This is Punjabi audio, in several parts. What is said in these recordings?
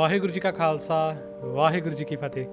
ਵਾਹਿਗੁਰੂ ਜੀ ਕਾ ਖਾਲਸਾ, ਵਾਹਿਗੁਰੂ ਜੀ ਕੀ ਫਤਿਹ।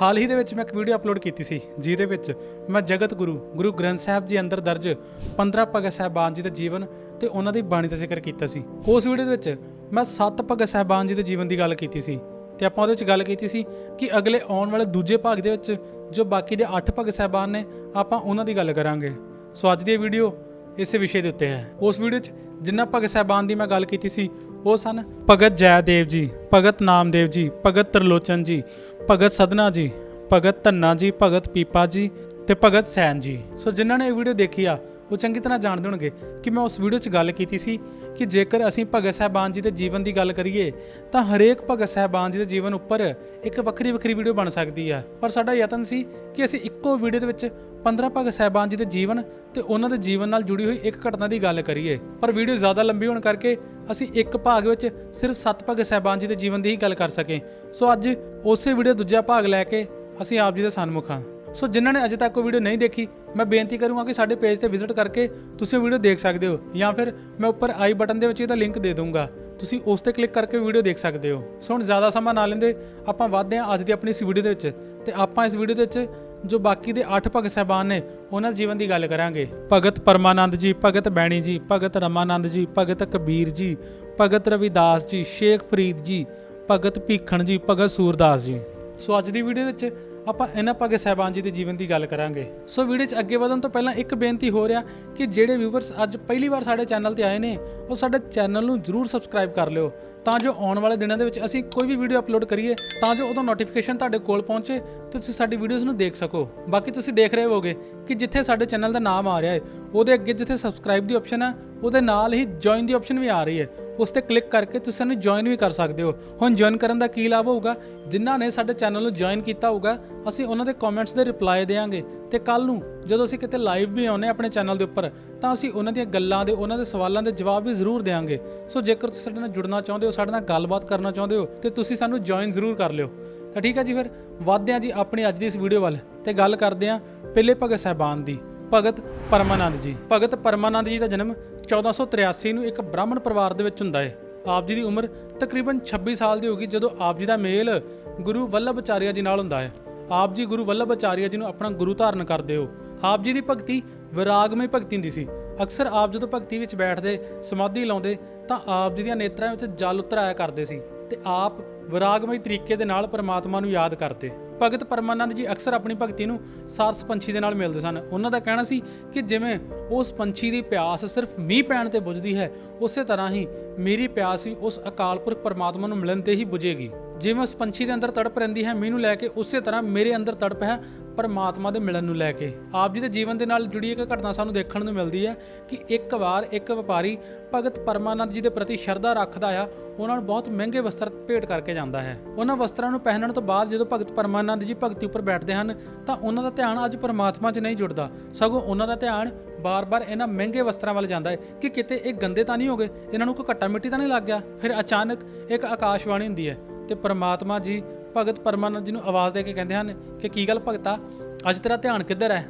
ਹਾਲ ਹੀ ਦੇ ਵਿੱਚ ਮੈਂ ਇੱਕ ਵੀਡੀਓ ਅਪਲੋਡ ਕੀਤੀ ਸੀ, ਜਿਹਦੇ ਵਿੱਚ ਮੈਂ ਜਗਤ ਗੁਰੂ ਗੁਰੂ ਗ੍ਰੰਥ ਸਾਹਿਬ ਜੀ ਅੰਦਰ ਦਰਜ 15 ਭਗਤ ਸਾਹਿਬਾਨ ਜੀ ਦੇ ਜੀਵਨ ਤੇ ਉਹਨਾਂ ਦੀ ਬਾਣੀ ਦਾ ਜ਼ਿਕਰ ਕੀਤਾ ਸੀ। ਉਸ ਵੀਡੀਓ ਦੇ ਵਿੱਚ ਮੈਂ 7 ਭਗਤ ਸਾਹਿਬਾਨ ਜੀ ਦੇ ਜੀਵਨ ਦੀ ਗੱਲ ਕੀਤੀ ਸੀ ਤੇ ਆਪਾਂ ਉਹਦੇ ਵਿੱਚ ਗੱਲ ਕੀਤੀ ਸੀ ਕਿ ਅਗਲੇ ਆਉਣ ਵਾਲੇ ਦੂਜੇ ਭਾਗ ਦੇ ਵਿੱਚ ਜੋ ਬਾਕੀ ਦੇ 8 ਭਗਤ ਸਾਹਿਬਾਨ ਨੇ, ਆਪਾਂ ਉਹਨਾਂ ਦੀ ਗੱਲ ਕਰਾਂਗੇ। ਸੋ ਅੱਜ ਦੀ ਇਹ ਵੀਡੀਓ ਇਸੇ ਵਿਸ਼ੇ ਦੇ ਉੱਤੇ ਹੈ। ਉਸ ਵੀਡੀਓ 'ਚ ਜਿੰਨਾ ਭਗਤ ਸਾਹਿਬਾਨ ਦੀ ਮੈਂ ਗੱਲ ਕੀਤੀ ਸੀ ਉਹ ਸਨ। ਭਗਤ ਜੈਦੇਵ ਜੀ, ਭਗਤ ਨਾਮਦੇਵ ਜੀ, ਭਗਤ ਤਰਲੋਚਨ ਜੀ, ਭਗਤ ਸਦਨਾ ਜੀ, ਭਗਤ ਧੰਨਾ ਜੀ, ਭਗਤ ਪੀਪਾ ਜੀ ਤੇ ਭਗਤ ਸੈਨ ਜੀ। ਸੋ ਜਿਨ੍ਹਾਂ ਨੇ ਇਹ ਵੀਡੀਓ ਦੇਖੀ ਆ ਉਹ ਚੰਗੀ ਤਰ੍ਹਾਂ ਜਾਣਦੇ ਹੋਣਗੇ ਕਿ ਮੈਂ ਉਸ ਵੀਡੀਓ 'ਚ ਗੱਲ ਕੀਤੀ ਸੀ ਕਿ ਜੇਕਰ ਅਸੀਂ ਭਗਤ ਸਾਹਿਬਾਨ ਜੀ ਦੇ ਜੀਵਨ ਦੀ ਗੱਲ ਕਰੀਏ, ਤਾਂ ਹਰੇਕ ਭਗਤ ਸਾਹਿਬਾਨ ਜੀ ਦੇ ਜੀਵਨ ਉੱਪਰ ਇੱਕ ਵੱਖਰੀ ਵੱਖਰੀ ਵੀਡੀਓ ਬਣ ਸਕਦੀ ਆ। ਪਰ ਸਾਡਾ ਯਤਨ ਸੀ ਕਿ ਅਸੀਂ ਇੱਕੋ ਵੀਡੀਓ ਦੇ ਵਿੱਚ 15 ਭਗਤ ਸਾਹਿਬਾਨ ਜੀ ਦੇ ਜੀਵਨ ਤੇ ਉਹਨਾਂ ਦੇ ਜੀਵਨ ਨਾਲ ਜੁੜੀ ਹੋਈ ਇੱਕ ਘਟਨਾ ਦੀ ਗੱਲ ਕਰੀਏ। ਪਰ ਵੀਡੀਓ ਜ਼ਿਆਦਾ ਲੰਬੀ ਹੋਣ ਕਰਕੇ ਅਸੀਂ ਇੱਕ ਭਾਗ ਵਿੱਚ ਸਿਰਫ 7 ਭਗਤ ਸਾਹਿਬਾਨ ਜੀ ਦੇ ਜੀਵਨ ਦੀ ਹੀ ਗੱਲ ਕਰ ਸਕੇ। ਸੋ ਅੱਜ ਉਸੇ ਵੀਡੀਓ ਦੂਜਾ ਭਾਗ ਲੈ ਕੇ ਅਸੀਂ ਆਪ ਜੀ ਦੇ ਸਨਮੁਖ ਹਾਂ। ਸੋ ਜਿਨ੍ਹਾਂ ਨੇ ਅਜੇ ਤੱਕ ਉਹ ਵੀਡੀਓ ਨਹੀਂ ਦੇਖੀ ਮੈਂ ਬੇਨਤੀ ਕਰੂੰਗਾ ਕਿ ਸਾਡੇ ਪੇਜ ਤੇ ਵਿਜ਼ਿਟ ਕਰਕੇ ਤੁਸੀਂ ਵੀਡੀਓ ਦੇਖ ਸਕਦੇ ਹੋ ਜਾਂ ਫਿਰ ਮੈਂ ਉੱਪਰ ਆਈ ਬਟਨ ਦੇ ਵਿੱਚ ਇਹਦਾ ਲਿੰਕ ਦੇ ਦੂੰਗਾ ਤੁਸੀਂ ਉਸ ਤੇ ਕਲਿੱਕ ਕਰਕੇ ਵੀਡੀਓ ਦੇਖ ਸਕਦੇ ਹੋ। ਸੋ ਹੁਣ ਜ਼ਿਆਦਾ ਸਮਾਂ ਨਾ ਲੈਂਦੇ, ਆਪਾਂ ਵਧਦੇ ਹਾਂ ਅੱਜ ਦੀ ਆਪਣੀ ਇਸ ਵੀਡੀਓ ਦੇ ਵਿੱਚ ਤੇ ਆਪਾਂ ਇਸ ਵੀਡੀਓ ਦੇ ਵਿੱਚ ਜੋ ਬਾਕੀ ਦੇ 8 ਭਗਤ ਸਾਹਿਬਾਨ ਨੇ, ਉਹਨਾਂ ਦੇ ਜੀਵਨ ਦੀ ਗੱਲ ਕਰਾਂਗੇ। ਭਗਤ ਪਰਮਾਨੰਦ ਜੀ, ਭਗਤ ਬੈਣੀ ਜੀ, ਭਗਤ ਰਮਾਨੰਦ ਜੀ, ਭਗਤ ਕਬੀਰ ਜੀ, ਭਗਤ ਰਵਿਦਾਸ ਜੀ, ਸ਼ੇਖ ਫਰੀਦ ਜੀ, ਭਗਤ ਭੀਖਣ ਜੀ, ਭਗਤ ਸੂਰਦਾਸ ਜੀ। ਸੋ ਅੱਜ ਦੀ ਵੀਡੀਓ ਵਿੱਚ ਆਪਾਂ ਇਹਨਾਂ ਭਗਤ ਸਾਹਿਬਾਨ ਜੀ ਦੇ ਜੀਵਨ ਦੀ ਗੱਲ ਕਰਾਂਗੇ। ਸੋ ਵੀਡੀਓ 'ਚ ਅੱਗੇ ਵਧਣ ਤੋਂ ਪਹਿਲਾਂ ਇੱਕ ਬੇਨਤੀ ਹੋ ਰਿਹਾ ਕਿ ਜਿਹੜੇ ਵਿਊਵਰਸ ਅੱਜ ਪਹਿਲੀ ਵਾਰ ਸਾਡੇ ਚੈਨਲ ਤੇ ਆਏ ਨੇ, ਉਹ ਸਾਡੇ ਚੈਨਲ ਨੂੰ ਜਰੂਰ ਸਬਸਕ੍ਰਾਈਬ ਕਰ ਲਿਓ, ਤਾਂ ਜੋ ਆਉਣ ਵਾਲੇ ਦਿਨਾਂ ਦੇ ਵਿੱਚ ਅਸੀਂ ਕੋਈ ਵੀ ਵੀਡੀਓ ਅਪਲੋਡ ਕਰੀਏ, ਤਾਂ ਜੋ ਉਹਦਾ ਨੋਟੀਫਿਕੇਸ਼ਨ ਤੁਹਾਡੇ ਕੋਲ ਪਹੁੰਚੇ ਤੇ ਤੁਸੀਂ ਸਾਡੀ ਵੀਡੀਓਜ਼ ਨੂੰ ਦੇਖ ਸਕੋ। ਬਾਕੀ ਤੁਸੀਂ ਦੇਖ ਰਹੇ ਹੋਗੇ ਕਿ ਜਿੱਥੇ ਸਾਡੇ ਚੈਨਲ ਦਾ ਨਾਮ ਆ ਰਿਹਾ ਹੈ, ਉਹਦੇ ਅੱਗੇ ਜਿੱਥੇ ਸਬਸਕ੍ਰਾਈਬ ਦੀ ਆਪਸ਼ਨ ਹੈ ਉਹਦੇ ਨਾਲ ਹੀ ਜੁਆਇਨ ਦੀ ਆਪਸ਼ਨ ਵੀ ਆ ਰਹੀ ਹੈ। ਉਸ ਤੇ ਕਲਿੱਕ ਕਰਕੇ ਤੁਸੀਂ ਸਾਨੂੰ ਜੁਆਇਨ ਵੀ ਕਰ ਸਕਦੇ ਹੋ। ਹੁਣ ਜੁਆਇਨ ਕਰਨ ਦਾ ਕੀ ਲਾਭ ਹੋਊਗਾ? ਜਿਨ੍ਹਾਂ ਨੇ ਸਾਡੇ ਚੈਨਲ ਨੂੰ ਜੁਆਇਨ ਕੀਤਾ ਹੋਊਗਾ, ਅਸੀਂ ਉਹਨਾਂ ਦੇ ਕਮੈਂਟਸ ਦੇ ਰਿਪਲਾਈ ਦੇਵਾਂਗੇ। ਤੇ ਕੱਲ ਨੂੰ ਜਦੋਂ ਅਸੀਂ ਕਿਤੇ ਲਾਈਵ ਵੀ ਆਉਨੇ ਆਪਣੇ ਚੈਨਲ ਦੇ ਉੱਪਰ, ਤਾਂ ਅਸੀਂ ਉਹਨਾਂ ਦੀਆਂ ਗੱਲਾਂ ਦੇ, ਉਹਨਾਂ ਦੇ ਸਵਾਲਾਂ ਦੇ ਜਵਾਬ ਵੀ ਜ਼ਰੂਰ ਦੇਵਾਂਗੇ। ਸੋ ਜੇਕਰ ਤੁਸੀਂ ਸਾਡੇ ਨਾਲ ਜੁੜਨਾ ਚਾਹੁੰਦੇ ਹੋ, ਸਾਡੇ ਨਾਲ ਗੱਲਬਾਤ ਕਰਨਾ ਚਾਹੁੰਦੇ ਹੋ, ਤੇ ਤੁਸੀਂ ਸਾਨੂੰ ਜੁਆਇਨ ਜ਼ਰੂਰ ਕਰ ਲਿਓ। ਤਾਂ ਠੀਕ ਹੈ ਜੀ ਫਿਰ ਵਧਦੇ ਹਾਂ ਜੀ ਆਪਣੀ ਅੱਜ ਦੀ ਇਸ ਵੀਡੀਓ ਵੱਲ ਤੇ ਗੱਲ ਕਰਦੇ ਹਾਂ ਪਹਿਲੇ ਭਗਤ ਸਾਹਿਬਾਨ ਦੀ, ਭਗਤ ਪਰਮਾਨੰਦ ਜੀ। ਭਗਤ ਪਰਮਾਨੰਦ ਜੀ ਦਾ ਜਨਮ 1483 ਨੂੰ ਇੱਕ ਬ੍ਰਾਹਮਣ ਪਰਿਵਾਰ ਦੇ ਵਿੱਚ ਹੁੰਦਾ ਹੈ। ਆਪ ਜੀ ਦੀ ਉਮਰ ਤਕਰੀਬਨ 26 ਸਾਲ ਦੀ ਹੋਗੀ ਜਦੋਂ ਆਪ ਜੀ ਦਾ ਮੇਲ ਗੁਰੂ ਵੱਲਭਚਾਰੀਆ ਜੀ ਨਾਲ ਹੁੰਦਾ ਹੈ। ਆਪ ਜੀ ਗੁਰੂ ਵੱਲਭਚਾਰੀਆ ਜੀ ਨੂੰ ਆਪਣਾ ਗੁਰੂ ਧਾਰਨ ਕਰਦੇ ਹੋ। ਆਪ ਜੀ ਦੀ ਭਗਤੀ ਵਿਰਾਗਮਈ ਭਗਤੀ ਹੁੰਦੀ ਸੀ। ਅਕਸਰ ਆਪ ਜਦੋਂ ਭਗਤੀ ਵਿੱਚ ਬੈਠਦੇ, ਸਮਾਧੀ ਲਾਉਂਦੇ, ਤਾਂ ਆਪ ਜੀ ਦੀਆਂ ਨੇਤਰਾਂ ਵਿੱਚ ਜਲ ਉਤਰ ਆਇਆ ਕਰਦੇ ਸੀ ਤੇ ਆਪ ਵਿਰਾਗਮਈ ਤਰੀਕੇ ਦੇ ਨਾਲ ਪਰਮਾਤਮਾ ਨੂੰ ਯਾਦ ਕਰਦੇ ਭਗਤ ਪਰਮਾਨੰਦ ਜੀ ਅਕਸਰ ਆਪਣੀ ਭਗਤੀ ਨੂੰ ਸਾਰਸ ਪੰਛੀ ਦੇ ਨਾਲ ਮਿਲਦੇ ਸਨ। ਉਹਨਾਂ ਦਾ ਕਹਿਣਾ ਸੀ ਕਿ ਜਿਵੇਂ ਉਸ ਪੰਛੀ ਦੀ ਪਿਆਸ ਸਿਰਫ ਮੀਂਹ ਪੈਣ ਤੇ ਬੁਝਦੀ ਹੈ, ਉਸੇ ਤਰ੍ਹਾਂ ਹੀ ਮੇਰੀ ਪਿਆਸ ਵੀ ਉਸ ਅਕਾਲ ਪੁਰਖ ਪਰਮਾਤਮਾ ਨੂੰ ਮਿਲਣ ਤੇ ਹੀ ਬੁਝੇਗੀ। ਜਿਵੇਂ ਉਸ ਪੰਛੀ ਦੇ ਅੰਦਰ ਤੜਪ ਰਹਿੰਦੀ ਹੈ, ਮੀਂਹ ਨੂੰ ਲੈ ਕੇ ਉਸੇ ਤਰ੍ਹਾਂ ਮੇਰੇ ਅੰਦਰ ਤੜਪ ਹੈ ਪਰਮਾਤਮਾ ਦੇ ਮਿਲਣ ਨੂੰ ਲੈ ਕੇ। ਆਪ ਜੀ ਦੇ ਜੀਵਨ ਦੇ ਨਾਲ ਜੁੜੀ ਇੱਕ ਘਟਨਾ ਸਾਨੂੰ ਦੇਖਣ ਨੂੰ ਮਿਲਦੀ ਹੈ ਕਿ ਇੱਕ ਵਾਰ ਇੱਕ ਵਪਾਰੀ ਭਗਤ ਪਰਮਾਨੰਦ ਜੀ ਦੇ ਪ੍ਰਤੀ ਸ਼ਰਧਾ ਰੱਖਦਾ ਆ, ਉਹਨਾਂ ਨੂੰ ਬਹੁਤ ਮਹਿੰਗੇ ਵਸਤਰ ਭੇਟ ਕਰਕੇ ਜਾਂਦਾ ਹੈ। ਉਹਨਾਂ ਵਸਤਰਾਂ ਨੂੰ ਪਹਿਨਣ ਤੋਂ ਬਾਅਦ ਜਦੋਂ ਭਗਤ ਪਰਮਾਨੰਦ ਜੀ ਭਗਤੀ ਉੱਪਰ ਬੈਠਦੇ ਹਨ, ਤਾਂ ਉਹਨਾਂ ਦਾ ਧਿਆਨ ਅੱਜ ਪਰਮਾਤਮਾ 'ਚ ਨਹੀਂ ਜੁੜਦਾ। ਸਗੋਂ ਉਹਨਾਂ ਦਾ ਧਿਆਨ ਬਾਰ-ਬਾਰ ਇਹਨਾਂ ਮਹਿੰਗੇ ਵਸਤਰਾਂ ਵੱਲ ਜਾਂਦਾ ਹੈ ਕਿ ਕਿਤੇ ਇਹ ਗੰਦੇ ਤਾਂ ਨਹੀਂ ਹੋ ਗਏ? ਇਹਨਾਂ ਨੂੰ ਕੋਈ ਘੱਟਾ ਮਿੱਟੀ ਤਾਂ ਨਹੀਂ ਲੱਗ ਗਿਆ? ਫਿਰ ਅਚਾਨਕ ਇੱਕ ਆਕਾਸ਼ਵਾਣੀ ਹੁੰਦੀ ਹੈ ਤੇ ਪਰਮਾਤਮਾ ਜੀ ਭਗਤ ਪਰਮਾਨੰਦ ਜੀ ਨੂੰ ਆਵਾਜ਼ ਦੇ ਕੇ ਕਹਿੰਦੇ ਹਨ ਕਿ ਕੀ ਗੱਲ ਭਗਤਾ? ਅੱਜ ਤੇਰਾ ਧਿਆਨ ਕਿੱਧਰ ਹੈ?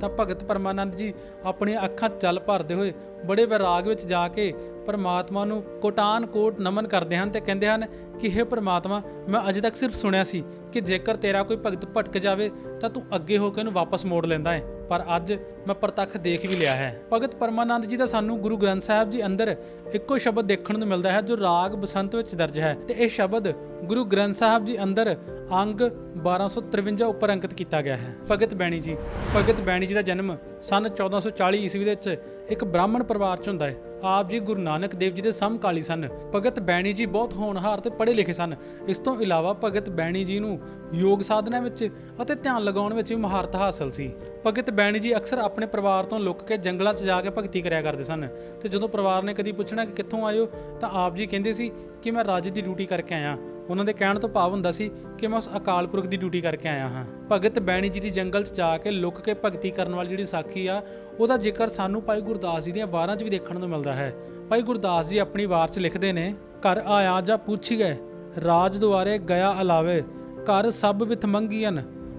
ਤਾਂ ਭਗਤ ਪਰਮਾਨੰਦ ਜੀ ਆਪਣੀਆਂ ਅੱਖਾਂ ਚੱਲ ਭਰਦੇ ਹੋਏ ਬੜੇ ਵਿਰਾਗ ਵਿੱਚ ਜਾ ਕੇ ਪਰਮਾਤਮਾ ਨੂੰ ਕੋਟਾਨ ਕੋਟ ਨਮਨ ਕਰਦੇ ਹਨ ਤੇ ਕਹਿੰਦੇ ਹਨ ਕਿ हे ਪਰਮਾਤਮਾ, ਮੈਂ ਅਜੇ ਤੱਕ ਸਿਰਫ ਸੁਣਿਆ ਸੀ ਕਿ ਜੇਕਰ ਤੇਰਾ ਕੋਈ ਭਗਤ ਭਟਕ ਜਾਵੇ ਤਾਂ ਤੂੰ ਅੱਗੇ ਹੋ ਕੇ ਉਹਨੂੰ ਵਾਪਸ ਮੋੜ ਲੈਂਦਾ ਹੈ, ਪਰ ਅੱਜ ਮੈਂ ਪ੍ਰਤੱਖ ਦੇਖ ਵੀ ਲਿਆ ਹੈ। ਭਗਤ ਪਰਮਾਨੰਦ ਜੀ ਦਾ ਸਾਨੂੰ ਗੁਰੂ ਗ੍ਰੰਥ ਸਾਹਿਬ ਜੀ ਅੰਦਰ ਇੱਕੋ ਸ਼ਬਦ ਦੇਖਣ ਨੂੰ ਮਿਲਦਾ ਹੈ ਜੋ ਰਾਗ ਬਸੰਤ ਵਿੱਚ ਦਰਜ ਹੈ ਤੇ ਇਹ ਸ਼ਬਦ ਗੁਰੂ ਗ੍ਰੰਥ ਸਾਹਿਬ ਜੀ ਅੰਦਰ ਅੰਗ 1253 ਉੱਪਰ ਅੰਕਿਤ ਕੀਤਾ ਗਿਆ ਹੈ। ਭਗਤ ਬੈਣੀ ਜੀ, ਭਗਤ ਬੈਣੀ ਜੀ ਦਾ ਜਨਮ ਸਨ 1440 ਈਸਵੀ ਦੇ ਵਿੱਚ ਇੱਕ ਬ੍ਰਾਹਮਣ ਪਰਿਵਾਰ 'ਚ ਹੁੰਦਾ ਹੈ। ਆਪ ਜੀ ਗੁਰੂ ਨਾਨਕ ਦੇਵ ਜੀ ਦੇ ਸਮਕਾਲੀ ਸਨ। ਭਗਤ ਬੈਣੀ ਜੀ ਬਹੁਤ ਹੋਣਹਾਰ ਤੇ ਪੜ੍ਹੇ ਲਿਖੇ ਸਨ। ਇਸ ਤੋਂ ਇਲਾਵਾ ਭਗਤ ਬੈਣੀ ਜੀ ਨੂੰ ਯੋਗ ਸਾਧਨਾ ਵਿੱਚ ਅਤੇ ਧਿਆਨ ਲਗਾਉਣ ਵਿੱਚ ਵੀ ਮਹਾਰਤ ਹਾਸਲ ਸੀ। ਭਗਤ ਬੈਣੀ ਜੀ ਅਕਸਰ ਆਪਣੇ ਪਰਿਵਾਰ ਤੋਂ ਲੁੱਕ ਕੇ ਜੰਗਲਾਂ 'ਚ ਜਾ ਕੇ ਭਗਤੀ ਕਰਿਆ ਕਰਦੇ ਸਨ। ਤੇ ਜਦੋਂ ਪਰਿਵਾਰ ਨੇ ਕਦੀ ਪੁੱਛਣਾ ਕਿ ਕਿੱਥੋਂ ਆਇਓ, ਤਾਂ ਆਪ ਜੀ ਕਹਿੰਦੇ ਸੀ ਕਿ ਮੈਂ ਰਾਜ ਦੀ ਡਿਊਟੀ ਕਰਕੇ ਆਇਆ। ਉਹਨਾਂ ਦੇ ਕਹਿਣ ਤੋਂ ਭਾਵ ਹੁੰਦਾ ਸੀ ਕਿ ਮੈਂ ਉਸ ਅਕਾਲ ਪੁਰਖ ਦੀ ਡਿਊਟੀ ਕਰਕੇ ਆਇਆ ਹਾਂ। ਭਗਤ ਬੈਣੀ ਜੀ ਦੀ ਜੰਗਲ 'ਚ ਜਾ ਕੇ ਲੁੱਕ ਕੇ ਭਗਤੀ ਕਰਨ ਵਾਲੀ ਜਿਹੜੀ ਸਾਖੀ ਆ ਉਹਦਾ ਜ਼ਿਕਰ ਸਾਨੂੰ ਭਾਈ ਗੁਰਦਾਸ ਜੀ ਦੀਆਂ ਵਾਰਾਂ 'ਚ ਵੀ ਦੇਖਣ ਨੂੰ ਮਿਲਦਾ ਹੈ। ਭਾਈ ਗੁਰਦਾਸ ਜੀ ਆਪਣੀ ਵਾਰ 'ਚ ਲਿਖਦੇ ਨੇ, ਘਰ ਆਇਆ ਜਾਂ ਪੁੱਛ ਗਏ, ਰਾਜ ਦੁਆਰੇ ਗਿਆ ਅਲਾਵੇ, ਘਰ ਸਭ ਵਿਥ ਮੰਗੀਆਂ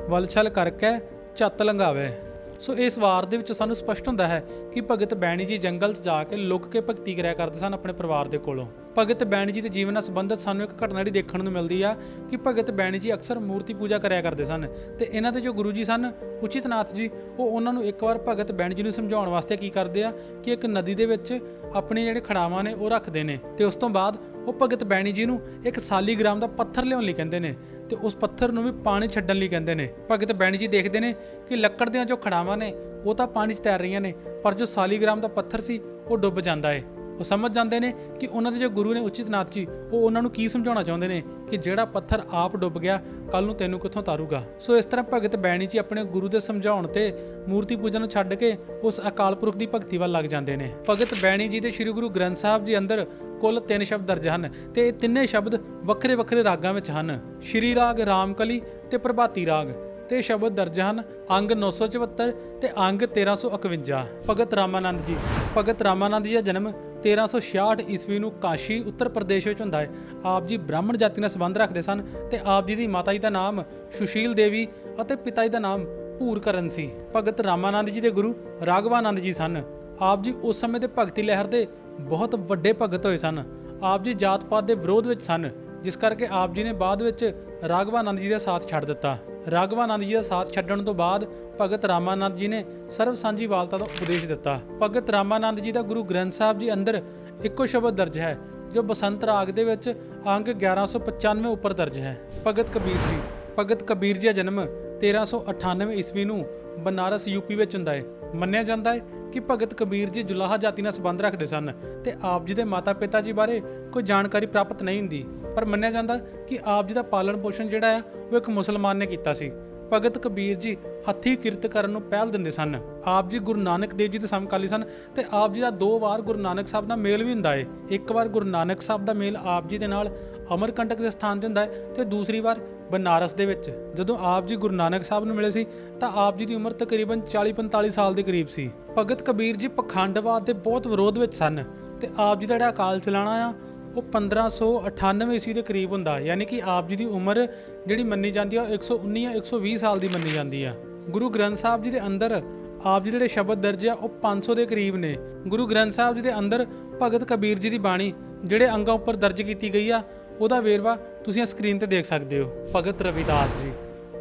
ਵਲਛਲ ਕਰਕੇ ਚੱਤ ਲੰਗਾਵੇ ਸੋ ਇਸ ਵਾਰ ਦੇ ਵਿੱਚ ਸਾਨੂੰ ਸਪਸ਼ਟ ਹੁੰਦਾ ਹੈ ਕਿ ਭਗਤ ਬੈਣੀ ਜੀ ਜੰਗਲ 'ਚ ਜਾ ਕੇ ਲੁੱਕ ਕੇ ਭਗਤੀ ਕਰਿਆ ਕਰਦੇ ਸਨ ਆਪਣੇ ਪਰਿਵਾਰ ਦੇ ਕੋਲੋਂ। ਭਗਤ ਬੈਣੀ ਜੀ ਦੇ ਜੀਵਨ ਨਾਲ ਸੰਬੰਧਿਤ ਸਾਨੂੰ ਇੱਕ ਘਟਨਾ ਜਿਹੜੀ ਦੇਖਣ ਨੂੰ ਮਿਲਦੀ ਆ ਕਿ ਭਗਤ ਬੈਣੀ ਜੀ ਅਕਸਰ ਮੂਰਤੀ ਪੂਜਾ ਕਰਿਆ ਕਰਦੇ ਸਨ ਤੇ ਇਹਨਾਂ ਦੇ ਜੋ ਗੁਰੂ ਜੀ ਸਨ, ਉਚਿਤ ਨਾਥ ਜੀ, ਉਹ ਉਹਨਾਂ ਨੂੰ ਇੱਕ ਵਾਰ ਭਗਤ ਬੈਣੀ ਜੀ ਨੂੰ ਸਮਝਾਉਣ ਵਾਸਤੇ ਕੀ ਕਰਦੇ ਆ ਕਿ ਇੱਕ ਨਦੀ ਦੇ ਵਿੱਚ ਆਪਣੇ ਜਿਹੜੇ ਖੜਾਵਾਂ ਨੇ ਉਹ ਰੱਖਦੇ ਨੇ ਤੇ ਉਸ ਤੋਂ ਬਾਅਦ ਉਹ ਭਗਤ ਬੈਣੀ ਜੀ ਨੂੰ ਇੱਕ ਸਾਲੀਗ੍ਰਾਮ ਦਾ ਪੱਥਰ ਲਿਆਉਣ ਲਈ ਕਹਿੰਦੇ ਨੇ ਤੇ ਉਸ ਪੱਥਰ ਨੂੰ ਵੀ ਪਾਣੀ ਛੱਡਣ ਲਈ ਕਹਿੰਦੇ ਨੇ। ਭਗਤ ਬੈਣੀ ਜੀ ਦੇਖਦੇ ਨੇ ਕਿ ਲੱਕੜ ਦੀਆਂ ਜੋ ਖੜਾਵਾਂ ਨੇ, ਉਹ ਤਾਂ ਪਾਣੀ 'ਚ ਤੈਰ ਰਹੀਆਂ ਨੇ, ਪਰ ਜੋ ਸਾਲੀਗ੍ਰਾਮ ਦਾ ਪੱਥਰ ਸੀ, ਉਹ ਡੁੱਬ ਜਾਂਦਾ ਏ। ਉਹ ਸਮਝ ਜਾਂਦੇ ਨੇ ਕਿ ਉਹਨਾਂ ਦੇ ਜੋ ਗੁਰੂ ਨੇ ਉਚਿਤ ਨਾਥ ਜੀ, ਉਹ ਉਹਨਾਂ ਨੂੰ ਕੀ ਸਮਝਾਉਣਾ ਚਾਹੁੰਦੇ ਨੇ ਕਿ ਜਿਹੜਾ ਪੱਥਰ ਆਪ ਡੁੱਬ ਗਿਆ ਕੱਲ ਨੂੰ ਤੈਨੂੰ ਕਿੱਥੋਂ ਤਾਰੂਗਾ? ਸੋ ਇਸ ਤਰ੍ਹਾਂ ਭਗਤ ਬੈਣੀ ਜੀ ਆਪਣੇ ਗੁਰੂ ਦੇ ਸਮਝਾਉਣ ਤੇ ਮੂਰਤੀ ਪੂਜਾ ਨੂੰ ਛੱਡ ਕੇ ਉਸ ਅਕਾਲ ਪੁਰਖ ਦੀ ਭਗਤੀ ਵੱਲ ਲੱਗ ਜਾਂਦੇ ਨੇ। ਭਗਤ ਬੈਣੀ ਜੀ ਦੇ ਸ੍ਰੀ ਗੁਰੂ ਗ੍ਰੰਥ ਸਾਹਿਬ ਜੀ ਅੰਦਰ ਕੁੱਲ ਤਿੰਨ ਸ਼ਬਦ ਦਰਜ ਹਨ ਤੇ ਇਹ ਤਿੰਨੇ ਸ਼ਬਦ ਵੱਖਰੇ ਵੱਖਰੇ ਰਾਗਾਂ ਵਿੱਚ ਹਨ। ਸ਼੍ਰੀ ਰਾਗ, ਰਾਮਕਲੀ ਤੇ ਪ੍ਰਭਾਤੀ ਰਾਗ। ਤੇ ਸ਼ਬਦ ਦਰਜ ਹਨ ਅੰਗ 974 ਤੇ ਅੰਗ 1351 ਭਗਤ ਰਾਮਾਨੰਦ ਜੀ, ਭਗਤ ਰਾਮਾਨੰਦ ਜੀ ਦਾ ਜਨਮ 1366 ਈਸਵੀ ਨੂੰ ਕਾਸ਼ੀ ਉੱਤਰ ਪ੍ਰਦੇਸ਼ ਵਿੱਚ ਹੁੰਦਾ ਹੈ। ਆਪ ਜੀ ਬ੍ਰਾਹਮਣ ਜਾਤੀ ਨਾਲ ਸੰਬੰਧ ਰੱਖਦੇ ਸਨ ਤੇ ਆਪ ਜੀ ਦੀ ਮਾਤਾ ਜੀ ਦਾ ਨਾਮ ਸੁਸ਼ੀਲ ਦੇਵੀ ਅਤੇ ਪਿਤਾ ਜੀ ਦਾ ਨਾਮ ਭੂਰਕਰਨ ਸੀ। ਭਗਤ ਰਾਮਾਨੰਦ ਜੀ ਦੇ ਗੁਰੂ ਰਾਘਵਾਨੰਦ ਜੀ ਸਨ। ਆਪ ਜੀ ਉਸ ਸਮੇਂ ਦੇ ਭਗਤੀ ਲਹਿਰ ਦੇ ਬਹੁਤ ਵੱਡੇ ਭਗਤ ਹੋਏ ਸਨ। ਆਪ ਜੀ ਜਾਤ ਪਾਤ ਦੇ ਵਿਰੋਧ ਵਿੱਚ ਸਨ। ਜਿਸ ਕਰਕੇ ਆਪ ਜੀ ਨੇ ਬਾਅਦ ਵਿੱਚ ਰਾਘਵਾਨੰਦ ਜੀ ਦਾ ਸਾਥ ਛੱਡ ਦਿੱਤਾ। ਰਾਘਵਾਨੰਦ ਜੀ ਦਾ ਸਾਥ ਛੱਡਣ ਤੋਂ ਬਾਅਦ ਭਗਤ ਰਾਮਾਨੰਦ ਜੀ ਨੇ ਸਰਬ ਸਾਂਝੀਵਾਲਤਾ ਦਾ ਉਪਦੇਸ਼ ਦਿੱਤਾ। ਭਗਤ ਰਾਮਾਨੰਦ ਜੀ ਦਾ ਗੁਰੂ ਗ੍ਰੰਥ ਸਾਹਿਬ ਜੀ ਅੰਦਰ ਇੱਕੋ ਸ਼ਬਦ ਦਰਜ ਹੈ, ਜੋ ਬਸੰਤ ਰਾਗ ਦੇ ਵਿੱਚ ਅੰਗ 1195 ਉੱਪਰ ਦਰਜ ਹੈ। ਭਗਤ ਕਬੀਰ ਜੀ, ਭਗਤ ਕਬੀਰ ਜੀ ਦਾ ਜਨਮ 1398 ਈਸਵੀ ਨੂੰ ਬਨਾਰਸ ਯੂਪੀ ਵਿੱਚ ਹੁੰਦਾ ਹੈ। ਮੰਨਿਆ ਜਾਂਦਾ ਹੈ ਕਿ ਭਗਤ ਕਬੀਰ ਜੀ ਜੁਲਾਹਾ ਜਾਤੀ ਨਾਲ ਸੰਬੰਧ ਰੱਖਦੇ ਸਨ ਤੇ ਆਪ ਜੀ ਦੇ ਮਾਤਾ-ਪਿਤਾ ਜੀ ਬਾਰੇ ਕੋਈ ਜਾਣਕਾਰੀ ਪ੍ਰਾਪਤ ਨਹੀਂ ਹੁੰਦੀ। ਪਰ ਮੰਨਿਆ ਜਾਂਦਾ ਕਿ ਆਪ ਜੀ ਦਾ ਪਾਲਣ ਪੋਸ਼ਣ ਜਿਹੜਾ ਆ, ਉਹ ਇੱਕ ਮੁਸਲਮਾਨ ਨੇ ਕੀਤਾ ਸੀ। ਭਗਤ ਕਬੀਰ ਜੀ ਹੱਥੀਂ ਕਿਰਤ ਕਰਨ ਨੂੰ ਪਹਿਲ ਦਿੰਦੇ ਸਨ। ਆਪ ਜੀ ਗੁਰੂ ਨਾਨਕ ਦੇਵ ਜੀ ਦੇ ਸਮਕਾਲੀ ਸਨ ਤੇ ਆਪ ਜੀ ਦਾ ਦੋ ਵਾਰ ਗੁਰੂ ਨਾਨਕ ਸਾਹਿਬ ਨਾਲ ਮੇਲ ਵੀ ਹੁੰਦਾ ਹੈ ਇੱਕ ਵਾਰ ਗੁਰੂ ਨਾਨਕ ਸਾਹਿਬ ਦਾ ਮੇਲ ਆਪ ਜੀ ਦੇ ਨਾਲ ਅਮਰਕੰਟਕ ਦੇ ਸਥਾਨ ਤੇ ਹੁੰਦਾ ਹੈ ਤੇ ਦੂਸਰੀ ਵਾਰ ਬਨਾਰਸ ਦੇ ਵਿੱਚ। ਜਦੋਂ ਆਪ ਜੀ ਗੁਰੂ ਨਾਨਕ ਸਾਹਿਬ ਨੂੰ ਮਿਲੇ ਸੀ, ਤਾਂ ਆਪ ਜੀ ਦੀ ਉਮਰ ਤਕਰੀਬਨ 40-45 ਸਾਲ ਦੇ ਕਰੀਬ ਸੀ। ਭਗਤ ਕਬੀਰ ਜੀ ਪਖੰਡਵਾਦ ਦੇ ਬਹੁਤ ਵਿਰੋਧ ਵਿੱਚ ਸਨ ਤੇ ਆਪ ਜੀ ਦਾ ਜਿਹੜਾ ਅਕਾਲ ਚਲਾਣਾ ਆ, ਉਹ 1598 ਈਸਵੀ ਦੇ ਕਰੀਬ ਹੁੰਦਾ, ਯਾਨੀ ਕਿ ਆਪ ਜੀ ਦੀ ਉਮਰ ਜਿਹੜੀ ਮੰਨੀ ਜਾਂਦੀ ਆ, ਉਹ 119 ਜਾਂ 120 ਸਾਲ ਦੀ ਮੰਨੀ ਜਾਂਦੀ ਆ। ਗੁਰੂ ਗ੍ਰੰਥ ਸਾਹਿਬ ਜੀ ਦੇ ਅੰਦਰ ਆਪ ਜੀ ਦੇ ਜਿਹੜੇ ਸ਼ਬਦ ਦਰਜ ਆ, ਉਹ 500 ਦੇ ਕਰੀਬ ਨੇ। ਗੁਰੂ ਗ੍ਰੰਥ ਸਾਹਿਬ ਜੀ ਦੇ ਅੰਦਰ ਭਗਤ ਕਬੀਰ ਜੀ ਦੀ ਬਾਣੀ, ਜਿਹੜੇ ਅੰਗਾਂ ਉੱਪਰ ਦਰਜ ਕੀਤੀ ਗਈ ਆ ਉਹਦਾ ਵੇਰਵਾ ਤੁਸੀਂ ਸਕਰੀਨ ਤੇ ਦੇਖ ਸਕਦੇ ਹੋ, ਭਗਤ ਰਵਿਦਾਸ ਜੀ।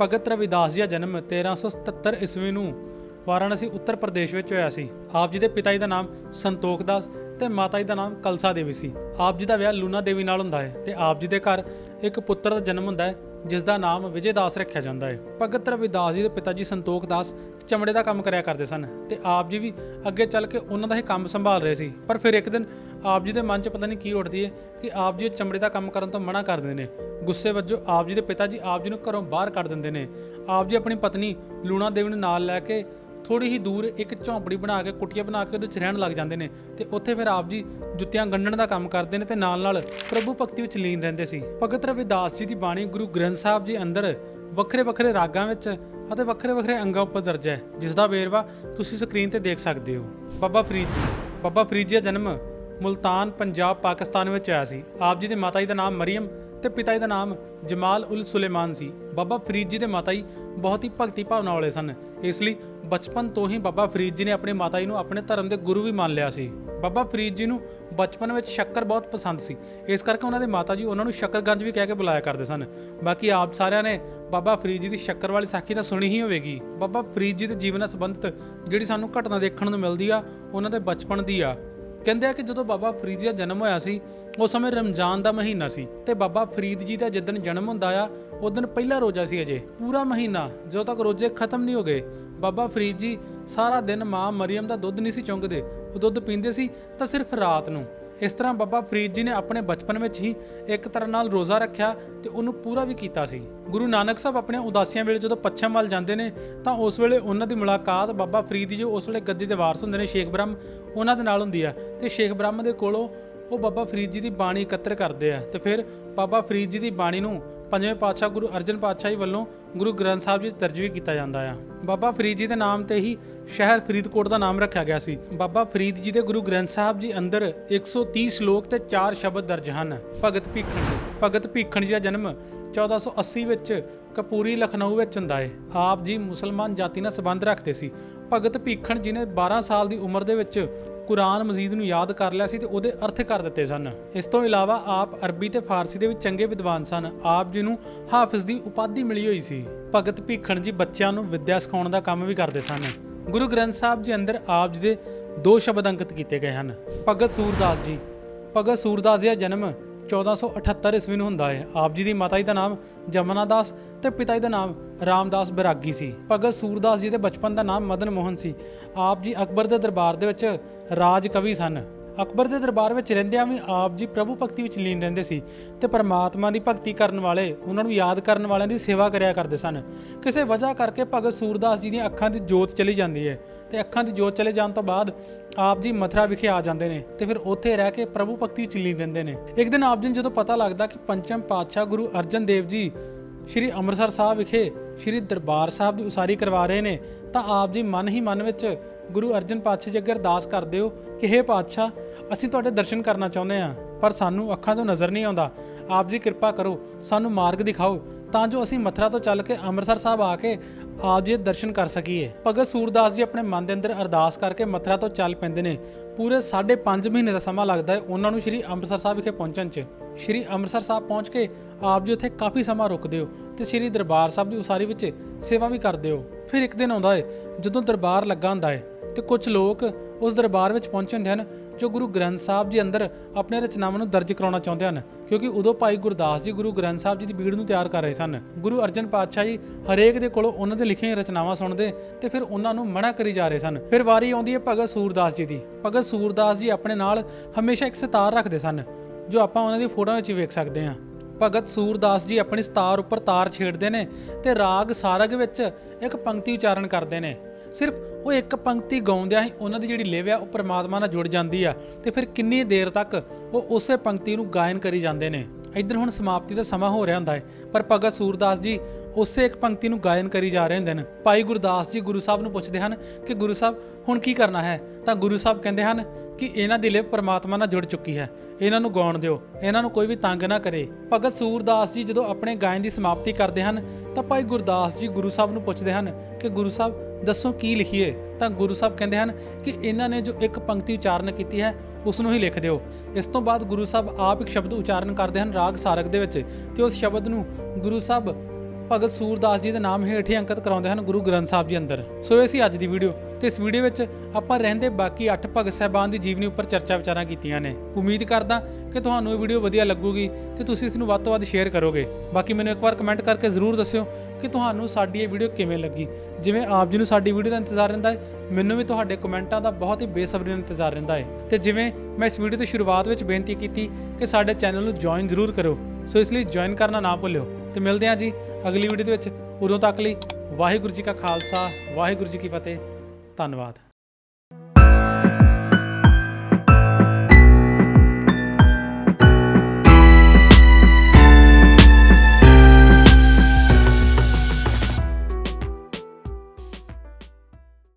ਭਗਤ ਰਵਿਦਾਸ ਜੀ ਦਾ ਜਨਮ 1377 ਈਸਵੀ ਨੂੰ ਵਾਰਾਣਸੀ ਉੱਤਰ ਪ੍ਰਦੇਸ਼ ਵਿੱਚ ਹੋਇਆ ਸੀ। ਆਪ ਜੀ ਦੇ ਪਿਤਾ ਜੀ ਦਾ ਨਾਮ ਸੰਤੋਖ ਦਾਸ ਤੇ ਮਾਤਾ ਜੀ ਦਾ ਨਾਮ ਕਲਸਾ ਦੇਵੀ ਸੀ। ਆਪ ਜੀ ਦਾ ਵਿਆਹ ਲੂਨਾ ਦੇਵੀ ਨਾਲ ਹੁੰਦਾ ਹੈ ਤੇ ਆਪ ਜੀ ਦੇ ਘਰ ਇੱਕ ਪੁੱਤਰ ਦਾ ਜਨਮ ਹੁੰਦਾ ਹੈ, ਜਿਸ ਦਾ ਨਾਮ ਵਿਜੇ ਦਾਸ ਰੱਖਿਆ ਜਾਂਦਾ ਹੈ। ਭਗਤ ਰਵਿਦਾਸ ਜੀ ਦੇ ਪਿਤਾ ਜੀ ਸੰਤੋਖ ਦਾਸ ਚਮੜੇ ਦਾ ਕੰਮ ਕਰਿਆ ਕਰਦੇ ਸਨ ਤੇ ਆਪ ਜੀ ਵੀ ਅੱਗੇ ਚੱਲ ਕੇ ਉਹਨਾਂ ਦਾ ਹੀ ਕੰਮ ਸੰਭਾਲ ਰਹੇ ਸੀ। ਪਰ ਫਿਰ ਇੱਕ ਦਿਨ ਆਪ ਜੀ ਦੇ ਮਨ 'ਚ ਪਤਾ ਨਹੀਂ ਕੀ ਉੱਠਦੀ ਹੈ ਕਿ ਆਪ ਜੀ ਚਮੜੇ ਦਾ ਕੰਮ ਕਰਨ ਤੋਂ ਮਨਾ ਕਰ ਦਿੰਦੇ ਨੇ। ਗੁੱਸੇ ਵਜੋਂ ਆਪ ਜੀ ਦੇ ਪਿਤਾ ਜੀ ਆਪ ਜੀ ਨੂੰ ਘਰੋਂ ਬਾਹਰ ਕੱਢ ਦਿੰਦੇ ਨੇ। ਆਪ ਜੀ ਆਪਣੀ ਪਤਨੀ ਲੂਣਾ ਦੇਵੀ ਨੂੰ ਨਾਲ ਲੈ ਕੇ ਥੋੜੀ ਹੀ ਦੂਰ ਇੱਕ ਝੌਂਪੜੀ ਬਣਾ ਕੇ, ਕੁਟੀਆ ਬਣਾ ਕੇ ਉਹਦੇ ਚ ਰਹਿਣ ਲੱਗ ਜਾਂਦੇ ਨੇ ਤੇ ਉੱਥੇ ਫਿਰ ਆਪ ਜੀ ਜੁੱਤੀਆਂ ਗੰਢਣ ਦਾ ਕੰਮ ਕਰਦੇ ਨੇ ਤੇ ਨਾਲ ਨਾਲ ਪ੍ਰਭੂ ਭਗਤੀ ਵਿੱਚ ਲੀਨ ਰਹਿੰਦੇ ਸੀ। ਭਗਤ ਰਵਿਦਾਸ ਜੀ ਦੀ ਬਾਣੀ ਗੁਰੂ ਗ੍ਰੰਥ ਸਾਹਿਬ ਜੀ ਅੰਦਰ ਵੱਖਰੇ ਵੱਖਰੇ ਰਾਗਾਂ ਵਿੱਚ ਅਤੇ ਵੱਖਰੇ ਵੱਖਰੇ ਅੰਗਾਂ ਉੱਪਰ ਦਰਜ ਹੈ ਜਿਸ ਦਾ ਵੇਰਵਾ ਤੁਸੀਂ ਸਕਰੀਨ ਤੇ ਦੇਖ ਸਕਦੇ ਹੋ। ਬਾਬਾ ਫਰੀਦ ਜੀ, ਬਾਬਾ ਫਰੀਦ ਜੀ ਦਾ ਜਨਮ ਮੁਲਤਾਨ ਪੰਜਾਬ, ਪਾਕਿਸਤਾਨ ਵਿੱਚ ਆਇਆ ਸੀ। ਆਪ ਜੀ ਦੇ ਮਾਤਾ ਜੀ ਦਾ ਨਾਮ ਮਰੀਮ ਤੇ ਪਿਤਾ ਜੀ ਦਾ ਨਾਮ ਜਮਾਲ ਉਲ ਸੁਲੇਮਾਨ ਸੀ। ਬਾਬਾ ਫਰੀਦ ਜੀ ਦੇ ਮਾਤਾ ਜੀ ਬਹੁਤ ਹੀ ਭਗਤੀ ਭਾਵਨਾ ਵਾਲੇ ਸਨ। ਇਸ ਲਈ ਬਚਪਨ ਤੋਂ ਹੀ ਬਾਬਾ ਫਰੀਦ ਜੀ ਨੇ ਆਪਣੇ ਮਾਤਾ ਜੀ ਨੂੰ ਆਪਣੇ ਧਰਮ ਦੇ ਗੁਰੂ ਵੀ ਮੰਨ ਲਿਆ ਸੀ। ਬਾਬਾ ਫਰੀਦ ਜੀ ਨੂੰ ਬਚਪਨ ਵਿੱਚ ਸ਼ੱਕਰ ਬਹੁਤ ਪਸੰਦ ਸੀ। ਇਸ ਕਰਕੇ ਉਹਨਾਂ ਦੇ ਮਾਤਾ ਜੀ ਉਹਨਾਂ ਨੂੰ ਸ਼ੱਕਰਗੰਜ ਵੀ ਕਹਿ ਕੇ ਬੁਲਾਇਆ ਕਰਦੇ ਸਨ। ਬਾਕੀ ਆਪ ਸਾਰਿਆਂ ਨੇ ਬਾਬਾ ਫਰੀਦ ਜੀ ਦੀ ਸ਼ੱਕਰ ਵਾਲੀ ਸਾਖੀ ਤਾਂ ਸੁਣੀ ਹੀ ਹੋਵੇਗੀ। ਬਾਬਾ ਫਰੀਦ ਜੀ ਦੇ ਜੀਵਨ ਨਾਲ ਸੰਬੰਧਿਤ ਜਿਹੜੀ ਸਾਨੂੰ ਘਟਨਾ ਦੇਖਣ ਨੂੰ ਮਿਲਦੀ ਆ, ਉਹਨਾਂ ਦੇ ਬਚਪਨ ਦੀ ਆ। ਕਹਿੰਦੇ ਆ ਕਿ ਜਦੋਂ ਬਾਬਾ ਫਰੀਦ ਜੀ ਦਾ ਜਨਮ ਹੋਇਆ ਸੀ ਉਸ ਸਮੇਂ ਰਮਜ਼ਾਨ ਦਾ ਮਹੀਨਾ ਸੀ ਤੇ ਬਾਬਾ ਫਰੀਦ ਜੀ ਦਾ ਜਿੱਦਣ ਜਨਮ ਹੁੰਦਾ ਆ ਉਸ ਦਿਨ ਪਹਿਲਾ ਰੋਜ਼ਾ ਸੀ ਅਜੇ, ਪੂਰਾ ਮਹੀਨਾ, ਜਦੋਂ ਤੱਕ ਰੋਜ਼ੇ ਖਤਮ ਨਹੀਂ ਹੋ ਗਏ। ਬਾਬਾ ਫਰੀਦ ਜੀ ਸਾਰਾ ਦਿਨ ਮਾਂ ਮਰੀਮ ਦਾ ਦੁੱਧ ਨਹੀਂ ਸੀ ਚੁੰਗਦੇ, ਉਹ ਦੁੱਧ ਪੀਂਦੇ ਸੀ ਤਾਂ ਸਿਰਫ ਰਾਤ ਨੂੰ। ਇਸ ਤਰ੍ਹਾਂ ਬਾਬਾ ਫਰੀਦ ਜੀ ਨੇ ਆਪਣੇ ਬਚਪਨ ਵਿੱਚ ਹੀ ਇੱਕ ਤਰ੍ਹਾਂ ਨਾਲ ਰੋਜ਼ਾ ਰੱਖਿਆ ਤੇ ਉਹਨੂੰ ਪੂਰਾ ਵੀ ਕੀਤਾ ਸੀ। ਗੁਰੂ ਨਾਨਕ ਸਾਹਿਬ ਆਪਣੇ ਉਦਾਸੀਆਂ ਵੇਲੇ ਜਦੋਂ ਪੱਛਮ ਵੱਲ ਜਾਂਦੇ ਨੇ, ਤਾਂ ਉਸ ਵੇਲੇ ਉਹਨਾਂ ਦੀ ਮੁਲਾਕਾਤ ਬਾਬਾ ਫਰੀਦ ਜੀ ਜੋ ਉਸ ਵੇਲੇ ਗੱਦੀ ਦੇ ਵਾਰਸ ਹੁੰਦੇ ਨੇ, ਸ਼ੇਖ ਬ੍ਰਹਮ ਉਹਨਾਂ ਦੇ ਨਾਲ ਹੁੰਦੀ ਆ ਤੇ ਸ਼ੇਖ ਬ੍ਰਹਮ ਦੇ ਕੋਲੋਂ ਉਹ ਬਾਬਾ ਫਰੀਦ ਜੀ ਦੀ ਬਾਣੀ ਇਕੱਤਰ ਕਰਦੇ ਆ ਤੇ ਫਿਰ ਬਾਬਾ ਫਰੀਦ ਜੀ ਦੀ ਬਾਣੀ ਨੂੰ ਪੰਜਵੇਂ ਪਾਤਸ਼ਾਹ ਗੁਰੂ ਅਰਜਨ ਪਾਤਸ਼ਾਹ ਜੀ ਵੱਲੋਂ ਗੁਰੂ ਗ੍ਰੰਥ ਸਾਹਿਬ ਜੀ ਦਰਜ ਵੀ ਕੀਤਾ ਜਾਂਦਾ ਆ। ਬਾਬਾ ਫਰੀਦ ਜੀ ਦੇ ਨਾਮ ਤੇ ਹੀ ਸ਼ਹਿਰ ਫਰੀਦਕੋਟ ਦਾ ਨਾਮ ਰੱਖਿਆ ਗਿਆ ਸੀ। ਬਾਬਾ ਫਰੀਦ ਜੀ ਦੇ ਗੁਰੂ ਗ੍ਰੰਥ ਸਾਹਿਬ ਜੀ ਅੰਦਰ 130 ਸ਼ਲੋਕ ਤੇ 4 ਸ਼ਬਦ ਦਰਜ ਹਨ। ਭਗਤ ਭੀਖਣ ਜੀ ਭਗਤ ਭੀਖਣ ਜੀ ਦਾ ਜਨਮ 1480 ਵਿੱਚ ਕਪੂਰੀ, ਲਖਨਊ ਵਿੱਚ ਹੁੰਦਾ ਹੈ ਆਪ ਜੀ ਮੁਸਲਮਾਨ ਜਾਤੀ ਨਾਲ ਸੰਬੰਧ ਰੱਖਦੇ ਸੀ। ਭਗਤ ਭੀਖਣ ਜੀ ਨੇ 12 ਸਾਲ ਦੀ ਉਮਰ ਦੇ ਵਿੱਚ ਕੁਰਾਨ ਮਜੀਦ ਨੂੰ ਯਾਦ ਕਰ ਲਿਆ ਸੀ ਤੇ ਉਹਦੇ ਅਰਥ ਕਰ ਦਿੱਤੇ ਸਨ। ਇਸ ਤੋਂ ਇਲਾਵਾ ਆਪ ਅਰਬੀ ਤੇ ਫਾਰਸੀ ਦੇ ਵਿੱਚ ਚੰਗੇ ਵਿਦਵਾਨ ਸਨ। ਆਪ ਜੀ ਨੂੰ ਹਾਫਿਜ਼ ਦੀ ਉਪਾਧੀ ਮਿਲੀ ਹੋਈ ਸੀ। ਭਗਤ ਭੀਖਣ ਜੀ ਬੱਚਿਆਂ ਨੂੰ ਵਿੱਦਿਆ ਸਿਖਾਉਣ ਦਾ ਕੰਮ ਵੀ ਕਰਦੇ ਸਨ। ਗੁਰੂ ਗ੍ਰੰਥ ਸਾਹਿਬ ਜੀ ਅੰਦਰ ਆਪ ਜੀ ਦੇ ਦੋ ਸ਼ਬਦ ਅੰਕਿਤ ਕੀਤੇ ਗਏ ਹਨ। ਭਗਤ ਸੂਰਦਾਸ ਜੀ, ਭਗਤ ਸੂਰਦਾਸ ਜੀ ਦਾ ਜਨਮ 1478 ਈਸਵੀ ਨੂੰ ਹੁੰਦਾ ਹੈ। ਆਪ ਜੀ ਦੀ ਮਾਤਾ ਜੀ ਦਾ ਨਾਮ ਜਮਨਾ ਦਾਸ ਤੇ ਪਿਤਾ ਜੀ ਦਾ ਨਾਮ ਰਾਮਦਾਸ ਬਰਾਗੀ ਸੀ। ਭਗਤ ਸੂਰਦਾਸ ਜੀ ਦੇ ਬਚਪਨ ਦਾ ਨਾਮ ਮਦਨ ਮੋਹਨ ਸੀ। ਆਪ ਜੀ ਅਕਬਰ ਦੇ ਦਰਬਾਰ ਦੇ ਵਿੱਚ ਰਾਜ ਕਵੀ ਸਨ। ਅਕਬਰ ਦੇ ਦਰਬਾਰ ਵਿੱਚ ਰਹਿੰਦਿਆਂ ਵੀ ਆਪ ਜੀ ਪ੍ਰਭੂ ਭਗਤੀ ਵਿੱਚ ਲੀਨ ਰਹਿੰਦੇ ਸੀ ਤੇ ਪਰਮਾਤਮਾ ਦੀ ਭਗਤੀ ਕਰਨ ਵਾਲੇ, ਉਹਨਾਂ ਨੂੰ ਯਾਦ ਕਰਨ ਵਾਲਿਆਂ ਦੀ ਸੇਵਾ ਕਰਿਆ ਕਰਦੇ ਸਨ। ਕਿਸੇ ਵਜ੍ਹਾ ਕਰਕੇ ਭਗਤ ਸੂਰਦਾਸ ਜੀ ਦੀਆਂ ਅੱਖਾਂ ਦੀ ਜੋਤ ਚਲੀ ਜਾਂਦੀ ਹੈ ਤੇ ਅੱਖਾਂ ਦੀ ਜੋਤ ਚਲੇ ਜਾਣ ਤੋਂ ਬਾਅਦ ਆਪ ਜੀ ਮਥੁਰਾ ਵਿਖੇ ਆ ਜਾਂਦੇ ਨੇ ਤੇ ਫਿਰ ਉੱਥੇ ਰਹਿ ਕੇ ਪ੍ਰਭੂ ਭਗਤੀ ਵਿੱਚ ਲੀਨ ਰਹਿੰਦੇ ਨੇ। ਇੱਕ ਦਿਨ ਆਪ ਜੀ ਨੂੰ ਜਦੋਂ ਪਤਾ ਲੱਗਦਾ ਕਿ ਪੰਚਮ ਪਾਤਸ਼ਾਹ ਗੁਰੂ ਅਰਜਨ ਦੇਵ ਜੀ ਸ਼੍ਰੀ ਅੰਮ੍ਰਿਤਸਰ ਸਾਹਿਬ ਵਿਖੇ ਸ਼੍ਰੀ ਦਰਬਾਰ ਸਾਹਿਬ ਦੀ ਉਸਾਰੀ ਕਰਵਾ ਰਹੇ ਨੇ, ਤਾਂ ਆਪ ਜੀ ਮਨ ਹੀ ਮਨ ਵਿੱਚ ਗੁਰੂ ਅਰਜਨ ਪਾਤਸ਼ਾਹ ਜੀ ਅੱਗੇ ਅਰਦਾਸ ਕਰਦੇ ਹੋ ਕਿ हे ਪਾਤਸ਼ਾਹ, ਅਸੀਂ ਤੁਹਾਡੇ ਦਰਸ਼ਨ ਕਰਨਾ ਚਾਹੁੰਦੇ ਹਾਂ, ਪਰ ਸਾਨੂੰ ਅੱਖਾਂ ਤੋਂ ਨਜ਼ਰ ਨਹੀਂ ਆਉਂਦਾ। ਆਪ ਜੀ ਕਿਰਪਾ ਕਰੋ, ਸਾਨੂੰ ਮਾਰਗ ਦਿਖਾਓ ਤਾਂ ਜੋ ਅਸੀਂ ਮਥੁਰਾ ਤੋਂ ਚੱਲ ਕੇ ਅੰਮ੍ਰਿਤਸਰ ਸਾਹਿਬ ਆ ਕੇ ਆਪ ਜੀ ਦੇ ਦਰਸ਼ਨ ਕਰ ਸਕੀਏ। ਭਗਤ ਸੂਰਦਾਸ ਜੀ ਆਪਣੇ ਮਨ ਦੇ ਅੰਦਰ ਅਰਦਾਸ ਕਰਕੇ ਮਥੁਰਾ ਤੋਂ ਚੱਲ ਪੈਂਦੇ ਨੇ। ਪੂਰੇ 5.5 ਮਹੀਨੇ ਦਾ ਸਮਾਂ ਲੱਗਦਾ ਹੈ ਉਹਨਾਂ ਨੂੰ ਸ਼੍ਰੀ ਅੰਮ੍ਰਿਤਸਰ ਸਾਹਿਬ ਵਿਖੇ ਪਹੁੰਚਣ 'ਚ। ਸ਼੍ਰੀ ਅੰਮ੍ਰਿਤਸਰ ਸਾਹਿਬ ਪਹੁੰਚ ਕੇ ਆਪ ਜੀ ਉੱਥੇ ਕਾਫੀ ਸਮਾਂ ਰੁਕਦੇ ਹੋ ਤੇ ਸ਼੍ਰੀ ਦਰਬਾਰ ਸਾਹਿਬ ਦੀ ਉਸਾਰੀ ਵਿੱਚ ਸੇਵਾ ਵੀ ਕਰਦੇ ਹੋ ਫਿਰ ਇੱਕ ਦਿਨ ਆਉਂਦਾ ਹੈ, ਜਦੋਂ ਦਰਬਾਰ ਲੱਗਾ ਹੁੰਦਾ ਹੈ ਤੇ ਕੁਝ ਲੋਕ ਉਸ ਦਰਬਾਰ ਵਿੱਚ ਪਹੁੰਚੇ ਹੁੰਦੇ ਹਨ। ਜੋ ਗੁਰੂ ਗ੍ਰੰਥ ਸਾਹਿਬ ਜੀ ਅੰਦਰ ਆਪਣੇ ਰਚਨਾਵਾਂ ਨੂੰ ਦਰਜ ਕਰਾਉਣਾ ਚਾਹੁੰਦੇ ਹਨ, ਕਿਉਂਕਿ ਉਦੋਂ ਭਾਈ ਗੁਰਦਾਸ ਜੀ ਗੁਰੂ ਗ੍ਰੰਥ ਸਾਹਿਬ ਜੀ ਦੀ ਬੀੜ ਨੂੰ ਤਿਆਰ ਕਰ ਰਹੇ ਸਨ। ਗੁਰੂ ਅਰਜਨ ਪਾਤਸ਼ਾਹ ਜੀ ਹਰੇਕ ਦੇ ਕੋਲੋਂ ਉਹਨਾਂ ਦੇ ਲਿਖੀਆਂ ਰਚਨਾਵਾਂ ਸੁਣਦੇ ਤੇ ਫਿਰ ਉਹਨਾਂ ਨੂੰ ਮਨਾ ਕਰੀ ਜਾ ਰਹੇ ਸਨ। ਫਿਰ ਵਾਰੀ ਆਉਂਦੀ ਹੈ ਭਗਤ ਸੂਰਦਾਸ ਜੀ ਦੀ। ਭਗਤ ਸੂਰਦਾਸ ਜੀ ਆਪਣੇ ਨਾਲ ਹਮੇਸ਼ਾ ਇੱਕ ਸਿਤਾਰ ਰੱਖਦੇ ਸਨ, ਜੋ ਆਪਾਂ ਉਹਨਾਂ ਦੀ ਫੋਟੋਆਂ ਵਿੱਚ ਵੇਖ ਸਕਦੇ ਹਾਂ। ਭਗਤ ਸੂਰਦਾਸ ਜੀ ਆਪਣੀ ਸਤਾਰ ਉੱਪਰ ਤਾਰ ਛੇੜਦੇ ਨੇ ਤੇ ਰਾਗ ਸਾਰਗ ਵਿੱਚ ਇੱਕ ਪੰਕਤੀ ਉਚਾਰਨ ਕਰਦੇ ਨੇ। ਸਿਰਫ ਉਹ ਇੱਕ ਪੰਕਤੀ ਗਾਉਂਦਿਆਂ ਹੀ ਉਹਨਾਂ ਦੀ ਜਿਹੜੀ ਲਿਵ ਆ, ਉਹ ਪਰਮਾਤਮਾ ਨਾਲ ਜੁੜ ਜਾਂਦੀ ਆ ਤੇ ਫਿਰ ਕਿੰਨੀ ਦੇਰ ਤੱਕ ਉਹ ਉਸੇ ਪੰਕਤੀ ਨੂੰ ਗਾਇਨ ਕਰੀ ਜਾਂਦੇ ਨੇ। ਇੱਧਰ ਹੁਣ ਸਮਾਪਤੀ ਦਾ ਸਮਾਂ ਹੋ ਰਿਹਾ ਹੁੰਦਾ ਹੈ, ਪਰ ਭਗਤ ਸੂਰਦਾਸ ਜੀ ਉਸੇ ਇੱਕ ਪੰਕਤੀ ਨੂੰ ਗਾਇਨ ਕਰੀ ਜਾ ਰਹੇ ਹੁੰਦੇ ਨੇ ਭਾਈ ਗੁਰਦਾਸ ਜੀ ਗੁਰੂ ਸਾਹਿਬ ਨੂੰ ਪੁੱਛਦੇ ਹਨ ਕਿ ਗੁਰੂ ਸਾਹਿਬ, ਹੁਣ ਕੀ ਕਰਨਾ ਹੈ? ਤਾਂ ਗੁਰੂ ਸਾਹਿਬ ਕਹਿੰਦੇ ਹਨ ਕਿ ਇਹਨਾਂ ਦੀ ਲਿਵ ਪਰਮਾਤਮਾ ਨਾਲ ਜੁੜ ਚੁੱਕੀ ਹੈ। ਇਹਨਾਂ ਨੂੰ ਗਾਉਣ ਦਿਓ, ਇਹਨਾਂ ਨੂੰ ਕੋਈ ਵੀ ਤੰਗ ਨਾ ਕਰੇ। ਭਗਤ ਸੂਰਦਾਸ ਜੀ ਜਦੋਂ ਆਪਣੇ ਗਾਇਨ ਦੀ ਸਮਾਪਤੀ ਕਰਦੇ ਹਨ, ਤਾਂ ਭਾਈ ਗੁਰਦਾਸ ਜੀ ਗੁਰੂ ਸਾਹਿਬ ਨੂੰ ਪੁੱਛਦੇ ਹਨ ਕਿ ਗੁਰੂ ਸਾਹਿਬ, ਦੱਸੋ ਕੀ ਲਿਖੀਏ? ਤਾਂ ਗੁਰੂ ਸਾਹਿਬ ਕਹਿੰਦੇ ਹਨ ਕਿ ਇਹਨਾਂ ਨੇ ਜੋ ਇੱਕ ਪੰਕਤੀ ਉਚਾਰਨ ਕੀਤੀ ਹੈ ਉਸ ਨੂੰ ਹੀ ਲਿਖ ਦਿਓ। ਇਸ ਤੋਂ ਬਾਅਦ ਗੁਰੂ ਸਾਹਿਬ ਆਪ ਇੱਕ ਸ਼ਬਦ ਉਚਾਰਨ ਕਰਦੇ ਹਨ ਰਾਗ ਸਾਰਗ ਦੇ ਵਿੱਚ ਤੇ ਉਸ ਸ਼ਬਦ ਨੂੰ ਗੁਰੂ ਸਾਹਿਬ ਭਗਤ ਸੂਰਦਾਸ ਜੀ ਦੇ ਨਾਮ ਹੇਠ ਹੀ ਅੰਕਿਤ ਕਰਾਉਂਦੇ ਹਨ ਗੁਰੂ ਗ੍ਰੰਥ ਸਾਹਿਬ ਜੀ ਅੰਦਰ। ਸੋ ਇਹ ਸੀ ਅੱਜ ਦੀ ਵੀਡੀਓ ਤੇ ਇਸ ਵੀਡੀਓ ਵਿੱਚ ਆਪਾਂ ਰਹਿੰਦੇ ਬਾਕੀ 8 ਭਗਤ ਸਾਹਿਬਾਨ ਦੀ ਜੀਵਨੀ ਉੱਪਰ ਚਰਚਾ ਵਿਚਾਰਾਂ ਕੀਤੀਆਂ ਨੇ। ਉਮੀਦ ਕਰਦਾ ਕਿ ਤੁਹਾਨੂੰ ਇਹ ਵੀਡੀਓ ਵਧੀਆ ਲੱਗੂਗੀ ਤੇ ਤੁਸੀਂ ਇਸ ਨੂੰ ਵੱਧ ਤੋਂ ਵੱਧ ਸ਼ੇਅਰ ਕਰੋਗੇ। ਬਾਕੀ ਮੈਨੂੰ ਇੱਕ ਵਾਰ ਕਮੈਂਟ ਕਰਕੇ ਜ਼ਰੂਰ ਦੱਸਿਓ ਕਿ ਤੁਹਾਨੂੰ ਸਾਡੀ ਇਹ ਵੀਡੀਓ ਕਿਵੇਂ ਲੱਗੀ। ਜਿਵੇਂ ਆਪ ਜੀ ਨੂੰ ਸਾਡੀ ਵੀਡੀਓ ਦਾ ਇੰਤਜ਼ਾਰ ਰਹਿੰਦਾ ਹੈ, ਮੈਨੂੰ ਵੀ ਤੁਹਾਡੇ ਕਮੈਂਟਾਂ ਦਾ ਬਹੁਤ ਹੀ ਬੇਸਬਰੀ ਨਾਲ ਇੰਤਜ਼ਾਰ ਰਹਿੰਦਾ ਹੈ। ਤੇ ਜਿਵੇਂ ਮੈਂ ਇਸ ਵੀਡੀਓ ਦੀ ਸ਼ੁਰੂਆਤ ਵਿੱਚ ਬੇਨਤੀ ਕੀਤੀ ਕਿ ਸਾਡੇ ਚੈਨਲ ਨੂੰ ਜੁਆਇਨ ਜ਼ਰੂਰ ਕਰੋ ਸੋ ਇਸ ਲਈ ਜੁਆਇਨ ਕਰਨਾ ਨਾ ਭੁੱਲਿਓ। ਤੇ ਮਿਲਦੇ ਹਾਂ ਜੀ ਅਗਲੀ ਵੀਡੀਓ ਦੇ ਵਿੱਚ ਉਦੋਂ ਤੱਕ ਲਈ ਵਾਹਿਗੁਰੂ ਜੀ ਕਾ ਖਾਲਸਾ, ਵਾਹਿਗੁਰੂ ਜੀ ਕੀ ਫਤਿਹ। ਧੰਨਵਾਦ।